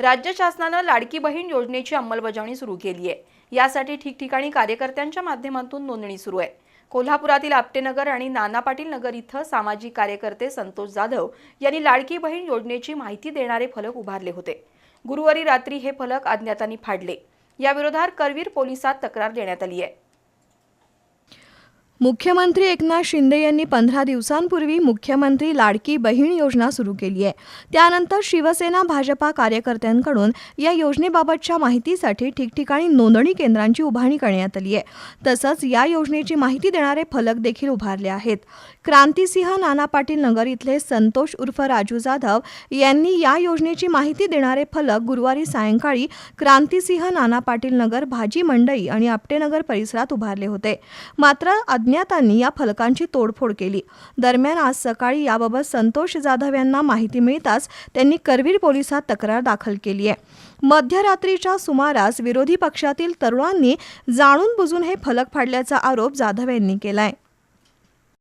राज्य शासनानं लाडकी बहीण योजनेची अंमलबजावणी सुरू केली आहे. यासाठी ठिकठिकाणी कार्यकर्त्यांच्या माध्यमातून नोंदणी सुरू आहे. कोल्हापुरातील आपटेनगर आणि नाना पाटील नगर इथं सामाजिक कार्यकर्ते संतोष जाधव यांनी लाडकी बहीण योजनेची माहिती देणारे फलक उभारले होते. गुरुवारी रात्री हे फलक अज्ञातांनी फाडले. याविरोधात करवीर पोलिसात तक्रार देण्यात आली आहे. मुख्यमंत्री एकनाथ शिंदे यांनी पंधरा दिवसांपूर्वी मुख्यमंत्री लाडकी बहीण योजना सुरू केली आहे. त्यानंतर शिवसेना भाजपा कार्यकर्त्यांकडून या योजनेबाबतच्या माहितीसाठी ठिकठिकाणी नोंदणी केंद्रांची उभारणी करण्यात आली आहे. तसंच या योजनेची माहिती देणारे फलक देखील उभारले आहेत. क्रांतिसिंह नाना पाटील नगर इथले संतोष उर्फ राजू जाधव यांनी या योजनेची माहिती देणारे फलक गुरुवारी सायंकाळी क्रांतिसिंह नाना पाटील नगर भाजी मंडई आणि आपटेनगर परिसरात उभारले होते. मात्र अज्ञातांनी या फलकांची तोडफोड केली. दरम्यान आज सकाळी याबाबत संतोष जाधव यांना माहिती मिळताच त्यांनी करवीर पोलिसात तक्रार दाखल केली आहे. मध्यरात्रीच्या सुमारास विरोधी पक्षातील तरुणांनी जाणून बुजून हे फलक फाडल्याचा आरोप जाधव यांनी केलाय.